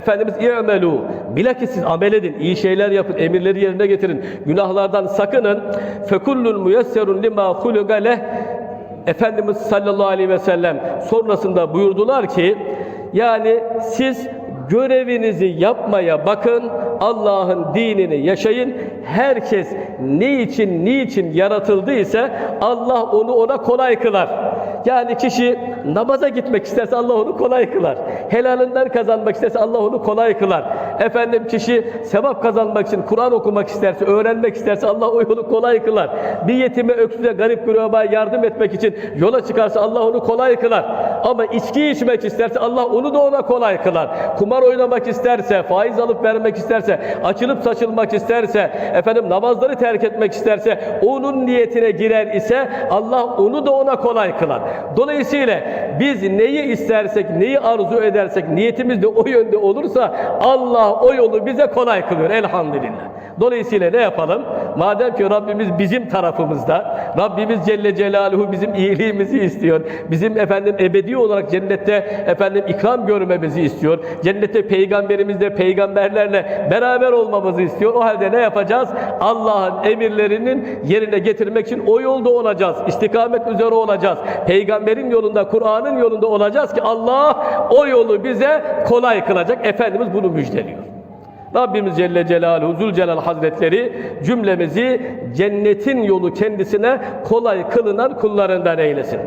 Efendimiz i'melu. Bilakis siz amel edin, iyi şeyler yapın, emirleri yerine getirin. Günahlardan sakının. Fekullun müyesserun lima huluga leh. Efendimiz sallallahu aleyhi ve sellem sonrasında buyurdular ki yani siz görevinizi yapmaya bakın, Allah'ın dinini yaşayın. Herkes ne için, niçin yaratıldıysa Allah onu ona kolay kılar. Yani kişi namaza gitmek isterse Allah onu kolay kılar. Helalinden kazanmak isterse Allah onu kolay kılar. Efendim kişi sevap kazanmak için Kur'an okumak isterse, öğrenmek isterse Allah o yolu kolay kılar. Bir yetime, öksüze, garip güruba yardım etmek için yola çıkarsa Allah onu kolay kılar. Ama içki içmek isterse Allah onu da ona kolay kılar. Kumar oynamak isterse, faiz alıp vermek isterse, açılıp saçılmak isterse, efendim namazları terk etmek isterse, onun niyetine girer ise Allah onu da ona kolay kılar. Dolayısıyla biz neyi istersek, neyi arzu edersek, niyetimiz de o yönde olursa Allah o yolu bize kolay kılıyor elhamdülillah. Dolayısıyla ne yapalım? Madem ki Rabbimiz bizim tarafımızda, Rabbimiz Celle Celaluhu bizim iyiliğimizi istiyor. Bizim efendim ebedi olarak cennette efendim ikram görmemizi istiyor. Cennette peygamberimizle, peygamberlerle beraber olmamızı istiyor. O halde ne yapacağız? Allah'ın emirlerinin yerine getirmek için o yolda olacağız. İstikamet üzere olacağız. Peygamberin yolunda, Kur'an'ın yolunda olacağız ki Allah o yolu bize kolay kılacak. Efendimiz bunu müjdeliyor. Rabbimiz Celle Celaluhu Zülcelal Hazretleri cümlemizi cennetin yolu kendisine kolay kılınan kullarından eylesin.